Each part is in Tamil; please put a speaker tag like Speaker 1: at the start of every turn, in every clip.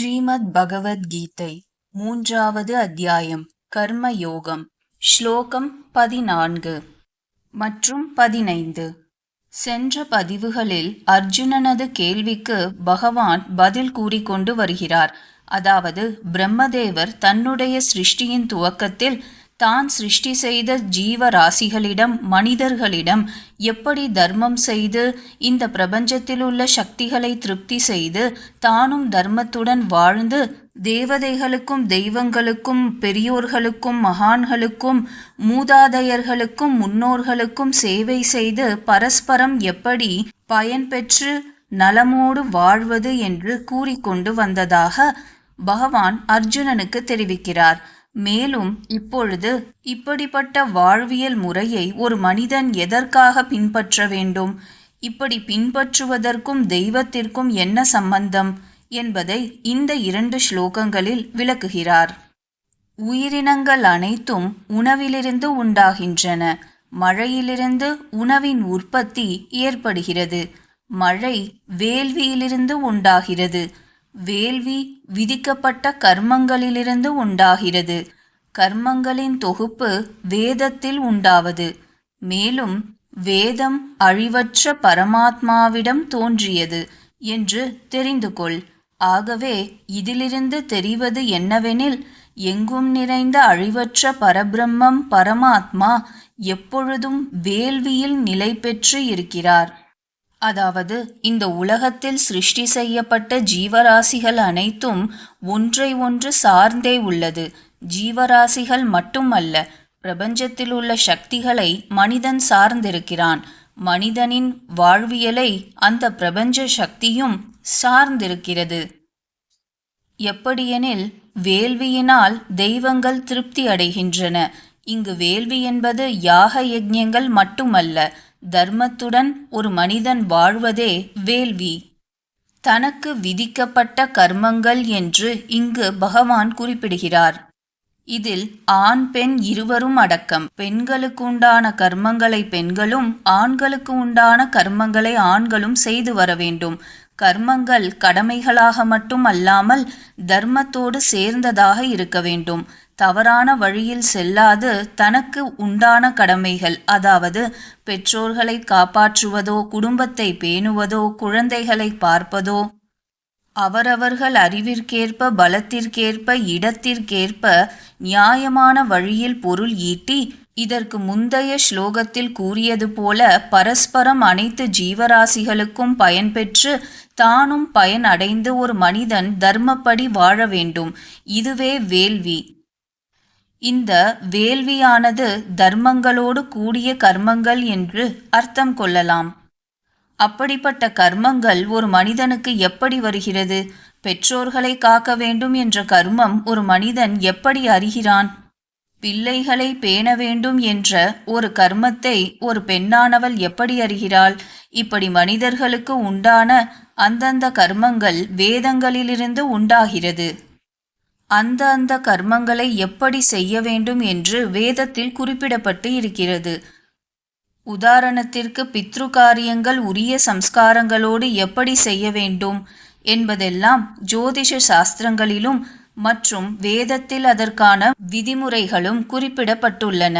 Speaker 1: ஸ்ரீமத் பகவத்கீதை மூன்றாவது அத்தியாயம் கர்ம யோகம் ஸ்லோகம் பதினான்கு மற்றும் பதினைந்து. சென்ற பதிவுகளில் அர்ஜுனனது கேள்விக்கு பகவான் பதில் கூறிக்கொண்டு வருகிறார். அதாவது பிரம்மதேவர் தன்னுடைய சிருஷ்டியின் துவக்கத்தில் தான் சிருஷ்டி செய்த ஜீவராசிகளிடம் மனிதர்களிடம் எப்படி தர்மம் செய்து இந்த பிரபஞ்சத்தில் உள்ள சக்திகளை திருப்தி செய்து தானும் தர்மத்துடன் வாழ்ந்து தேவதைகளுக்கும் தெய்வங்களுக்கும் பெரியோர்களுக்கும் மகான்களுக்கும் மூதாதையர்களுக்கும் முன்னோர்களுக்கும் சேவை செய்து பரஸ்பரம் எப்படி பயன்பெற்று நலமோடு வாழ்வது என்று கூறிக்கொண்டு வந்ததாக பகவான் அர்ஜுனனுக்கு தெரிவிக்கிறார். மேலும் இப்பொழுது இப்படிப்பட்ட வாழ்வியல் முறையை ஒரு மனிதன் எதற்காக பின்பற்ற வேண்டும்? இப்படி பின்பற்றுவதற்கும் தெய்வத்திற்கும் என்ன சம்பந்தம்? என்பதை இந்த இரண்டு ஸ்லோகங்களில் விளக்குகிறார். உயிரினங்கள் அனைத்தும் உணவிலிருந்து உண்டாகின்றன. மழையிலிருந்து உணவின் உற்பத்தி ஏற்படுகிறது. மழை வேள்வியிலிருந்து உண்டாகிறது. வேள்வி விதிக்கப்பட்ட கர்மங்களிலிருந்து உண்டாகிறது. கர்மங்களின் தொகுப்பு வேதத்தில் உண்டாவது. மேலும் வேதம் அழிவற்ற பரமாத்மாவிடம் தோன்றியது என்று தெரிந்து கொள் ஆகவே இதிலிருந்து தெரிவது என்னவெனில் எங்கும் நிறைந்த அழிவற்ற பரபிரம்மம் பரமாத்மா எப்பொழுதும் வேள்வியில் நிலை பெற்று இருக்கிறார். அதாவது இந்த உலகத்தில் சிருஷ்டி செய்யப்பட்ட ஜீவராசிகள் அனைத்தும் ஒன்றை ஒன்று சார்ந்தே உள்ளது. ஜீவராசிகள் மட்டுமல்ல பிரபஞ்சத்தில் உள்ள சக்திகளை மனிதன் சார்ந்திருக்கிறான். மனிதனின் வாழ்வியலை அந்த பிரபஞ்ச சக்தியும் சார்ந்திருக்கிறது. எப்படியெனில் வேள்வியினால் தெய்வங்கள் திருப்தி அடைகின்றன. இங்கு வேள்வி என்பது யாக யஜ்யங்கள் மட்டுமல்ல தர்மத்துடன் ஒரு மனிதன் வாழ்வதே வேள்வி. தனக்கு விதிக்கப்பட்ட கர்மங்கள் என்று இங்கு பகவான் குறிப்பிடுகிறார். இதில் ஆண் பெண் இருவரும் அடக்கம். பெண்களுக்கு உண்டான கர்மங்களை பெண்களும் ஆண்களுக்கு உண்டான கர்மங்களை ஆண்களும் செய்து வர வேண்டும். கர்மங்கள் கடமைகளாக மட்டும் அல்லாமல் தர்மத்தோடு சேர்ந்ததாக இருக்க வேண்டும். தவறான வழியில் செல்லாது தனக்கு உண்டான கடமைகள். அதாவது பெற்றோர்களை காப்பாற்றுவதோ குடும்பத்தை பேணுவதோ குழந்தைகளை பார்ப்பதோ அவரவர்கள் அறிவிற்கேற்ப பலத்திற்கேற்ப இடத்திற்கேற்ப நியாயமான வழியில் பொருள் ஈட்டி இதற்கு முந்தைய ஸ்லோகத்தில் கூறியது போல பரஸ்பரம் அனைத்து ஜீவராசிகளுக்கும் பயன்பெற்று தானும் பயன் அடைந்து ஒரு மனிதன் தர்மப்படி வாழ வேண்டும். இதுவே வேள்வி. இந்த வேள்வியானது தர்மங்களோடு கூடிய கர்மங்கள் என்று அர்த்தம் கொள்ளலாம். அப்படிப்பட்ட கர்மங்கள் ஒரு மனிதனுக்கு எப்படி வருகிறது? பெற்றோர்களை காக்க வேண்டும் என்ற கர்மம் ஒரு மனிதன் எப்படி அறிகிறான்? பிள்ளைகளை பேண வேண்டும் என்ற ஒரு கர்மத்தை ஒரு பெண்ணானவள் எப்படி அறிகிறாள்? இப்படி மனிதர்களுக்கு உண்டான அந்தந்த கர்மங்கள் வேதங்களிலிருந்து உண்டாகிறது. அந்த அந்த கர்மங்களை எப்படி செய்ய வேண்டும் என்று வேதத்தில் குறிப்பிடப்பட்டு இருக்கிறது. உதாரணத்திற்கு பித்ரு காரியங்கள் உரிய சம்ஸ்காரங்களோடு எப்படி செய்ய வேண்டும் என்பதெல்லாம் ஜோதிஷ சாஸ்திரங்களிலும் மற்றும் வேதத்தில் அதற்கான விதிமுறைகளும் குறிப்பிடப்பட்டுள்ளன.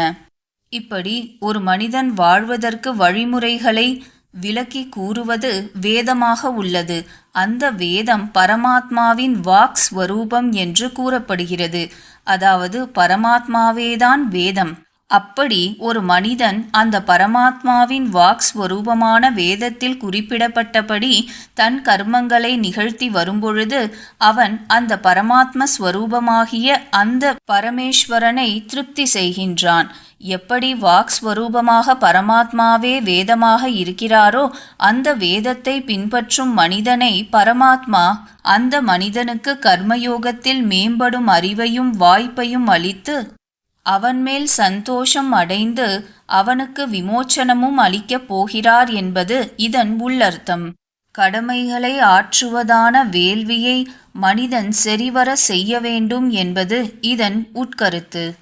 Speaker 1: இப்படி ஒரு மனிதன் வாழ்வதற்கு வழிமுறைகளை விளக்கி கூறுவது வேதமாக உள்ளது. அந்த வேதம் பரமாத்மாவின் வாக் ஸ்வரூபம் என்று கூறப்படுகிறது. அதாவது பரமாத்மாவேதான் வேதம். அப்படி ஒரு மனிதன் அந்த பரமாத்மாவின் வாக் ஸ்வரூபமான வேதத்தில் குறிப்பிடப்பட்டபடி தன் கர்மங்களை நிகழ்த்தி வரும்பொழுது அவன் அந்த பரமாத்ம ஸ்வரூபமாகிய அந்த பரமேஸ்வரனை திருப்தி செய்கின்றான். எப்படி வாக் ஸ்வரூபமாக பரமாத்மாவே வேதமாக இருக்கிறாரோ அந்த வேதத்தை பின்பற்றும் மனிதனை பரமாத்மா அந்த மனிதனுக்கு கர்மயோகத்தில் மேம்படும் அறிவையும் வாய்ப்பையும் அளித்து அவன் மேல் சந்தோஷம் அடைந்து அவனுக்கு விமோச்சனமும் அளிக்கப் போகிறார் என்பது இதன் உள்ளர்த்தம். கடமைகளை ஆற்றுவதான வேள்வியை மனிதன் சரிவர செய்ய வேண்டும் என்பது இதன் உட்கருத்து.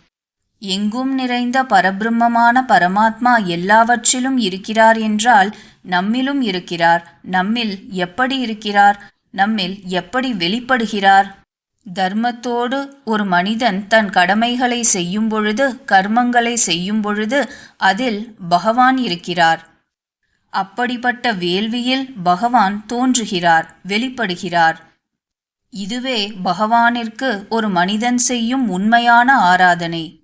Speaker 1: எங்கும் நிறைந்த பரபிரம்மமான பரமாத்மா எல்லாவற்றிலும் இருக்கிறார் என்றால் நம்மிலும் இருக்கிறார். நம்மில் எப்படி இருக்கிறார்? நம்மில் எப்படி வெளிப்படுகிறார்? தர்மத்தோடு ஒரு மனிதன் தன் கடமைகளை செய்யும் பொழுது கர்மங்களை செய்யும் பொழுது அதில் பகவான் இருக்கிறார். அப்படிப்பட்ட வேள்வியில் பகவான் தோன்றுகிறார் வெளிப்படுகிறார். இதுவே பகவானிற்கு ஒரு மனிதன் செய்யும் உண்மையான ஆராதனை.